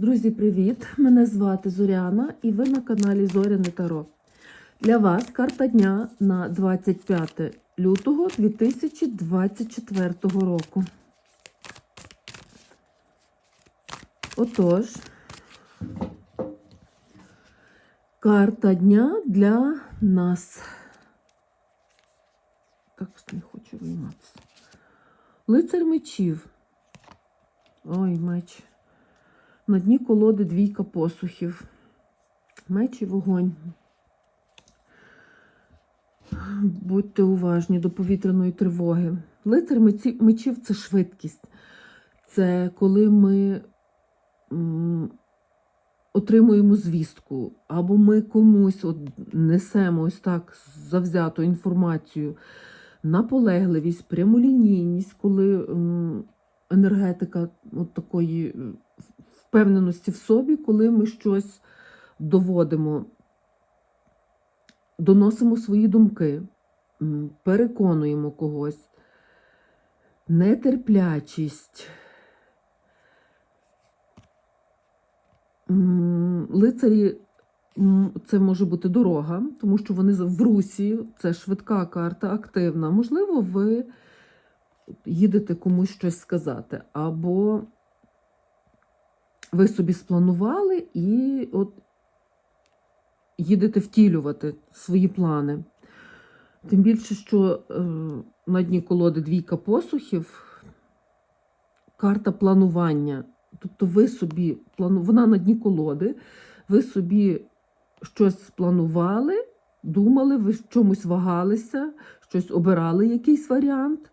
Друзі, привіт! Мене звати Зоряна і ви на каналі Зоряне Таро. Для вас карта дня на 25 лютого 2024 року. Отож, карта дня для нас. Так, не хочу вийматися. Лицар мечів. Ой, меч. На дні колоди двійка посухів. Меч і вогонь. Будьте уважні до повітряної тривоги. Лицар мечів це швидкість. Це коли ми отримуємо звістку, або ми комусь от несемо ось так завзяту інформацію, наполегливість, прямолінійність, коли енергетика от такої е, впевненості в собі, коли ми щось доводимо, доносимо свої думки, переконуємо когось, нетерплячість. Лицарі це може бути дорога, тому що вони в русі, це швидка карта, активна. Можливо, ви їдете комусь щось сказати, або ви собі спланували і от їдете втілювати свої плани. Тим більше, що е, на дні колоди двійка посухів, карта планування. Тобто ви собі плану... вона на дні колоди, ви собі щось спланували, думали, ви в чомусь вагалися, щось обирали, якийсь варіант.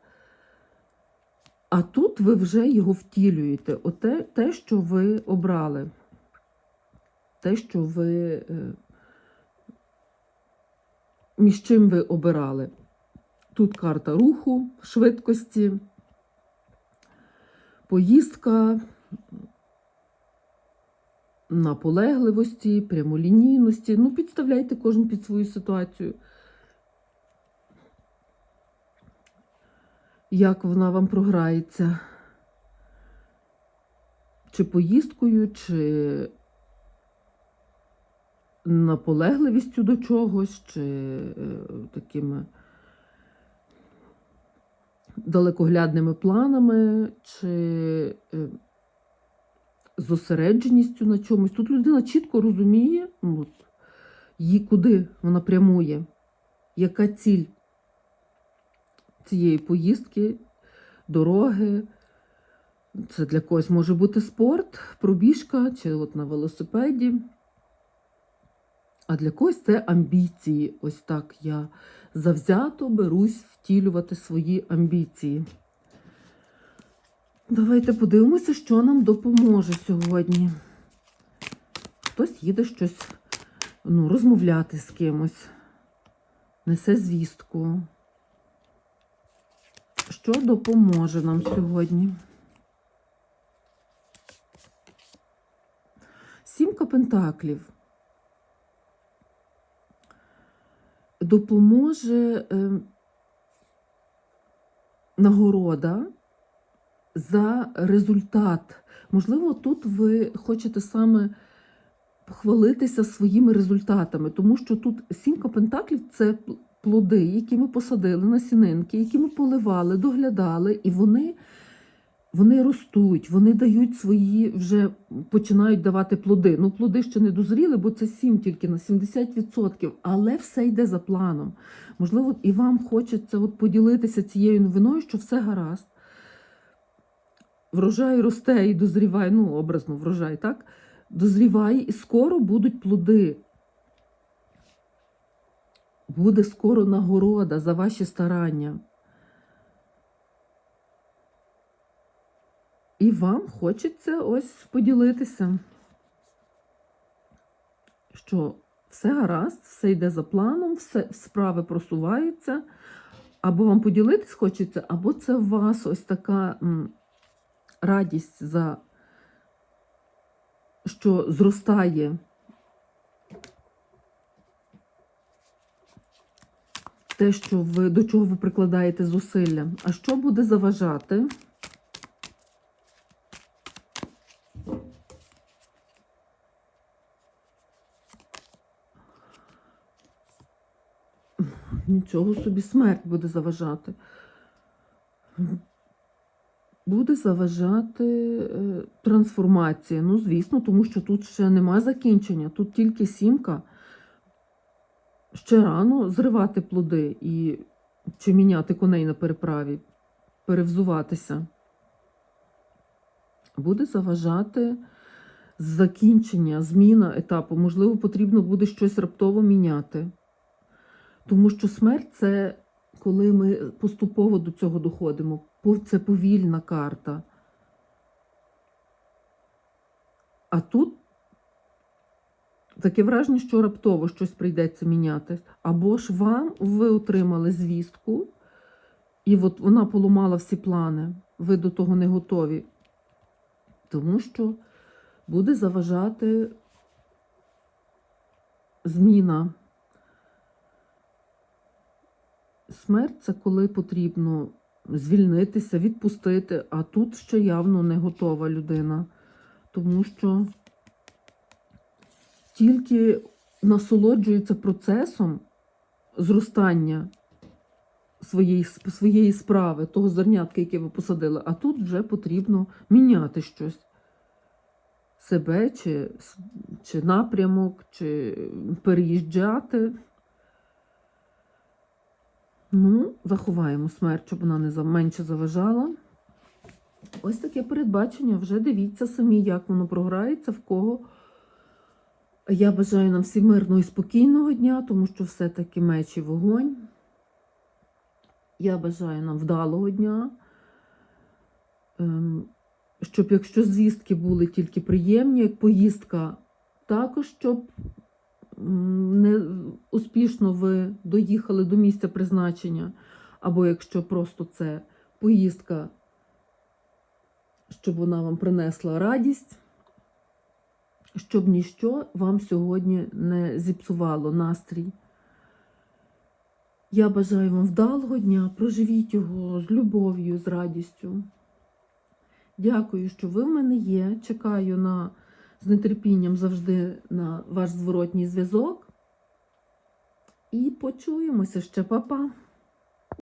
А тут ви вже його втілюєте. Оте, те, що ви обрали, те, що ви, е, між чим ви обирали. Тут карта руху, швидкості, поїздка, наполегливості, прямолінійності. Ну, підставляйте кожен під свою ситуацію. Як вона вам програється. Чи поїздкою, чи наполегливістю до чогось, чи е, такими далекоглядними планами, чи е, зосередженістю на чомусь. Тут людина чітко розуміє, ну, її куди вона прямує, яка ціль цієї поїздки, дороги. Це для когось може бути спорт, пробіжка чи от на велосипеді. А для когось це амбіції. Ось так я завзято берусь втілювати свої амбіції. Давайте подивимося, що нам допоможе сьогодні. Хтось їде щось ну, розмовляти з кимось, несе звістку. Що допоможе нам сьогодні? Сімка пентаклів. Допоможе е, нагорода за результат. Можливо, тут ви хочете саме похвалитися своїми результатами, тому що тут сімка пентаклів це плоди, які ми посадили на сінинки, які ми поливали, доглядали, і вони, вони ростуть, вони дають свої, вже починають давати плоди. Ну, плоди ще не дозріли, бо це 7 тільки на 70%, але все йде за планом. Можливо, і вам хочеться от поділитися цією новиною, що все гаразд. Врожай росте і дозріває, ну, образно, врожай, так? Дозріває, і скоро будуть плоди буде скоро нагорода за ваші старання. І вам хочеться ось поділитися, що все гаразд, все йде за планом, все справи просуваються. Або вам поділитись хочеться, або це у вас ось така м, радість за що зростає те, що ви до чого ви прикладаєте зусилля. А що буде заважати? Нічого собі смерть буде заважати. Буде заважати е, трансформація. Ну, звісно, тому що тут ще нема закінчення, тут тільки сімка. Ще рано зривати плоди і чи міняти коней на переправі, перевзуватися. Буде заважати закінчення, зміна етапу. Можливо, потрібно буде щось раптово міняти. Тому що смерть це коли ми поступово до цього доходимо. Це повільна карта. А тут таке враження, що раптово щось прийдеться міняти. Або ж вам ви отримали звістку, і от вона поламала всі плани. Ви до того не готові. Тому що буде заважати зміна. Смерть це коли потрібно звільнитися, відпустити, а тут ще явно не готова людина. Тому що тільки насолоджується процесом зростання своєї, своєї справи, того зернятка, яке ви посадили, а тут вже потрібно міняти щось. Себе, чи, чи напрямок, чи переїжджати. Ну, заховаємо смерть, щоб вона не менше заважала. Ось таке передбачення. Вже дивіться самі, як воно програється, в кого. Я бажаю нам всім мирного і спокійного дня, тому що все-таки меч і вогонь. Я бажаю нам вдалого дня. Ем, Щоб якщо звістки були тільки приємні, як поїздка, також щоб не успішно ви доїхали до місця призначення, або якщо просто це поїздка, щоб вона вам принесла радість, щоб ніщо вам сьогодні не зіпсувало настрій. Я бажаю вам вдалого дня, проживіть його з любов'ю, з радістю. Дякую, що ви в мене є. Чекаю на з нетерпінням завжди на ваш зворотній зв'язок. І почуємося ще, Па-па!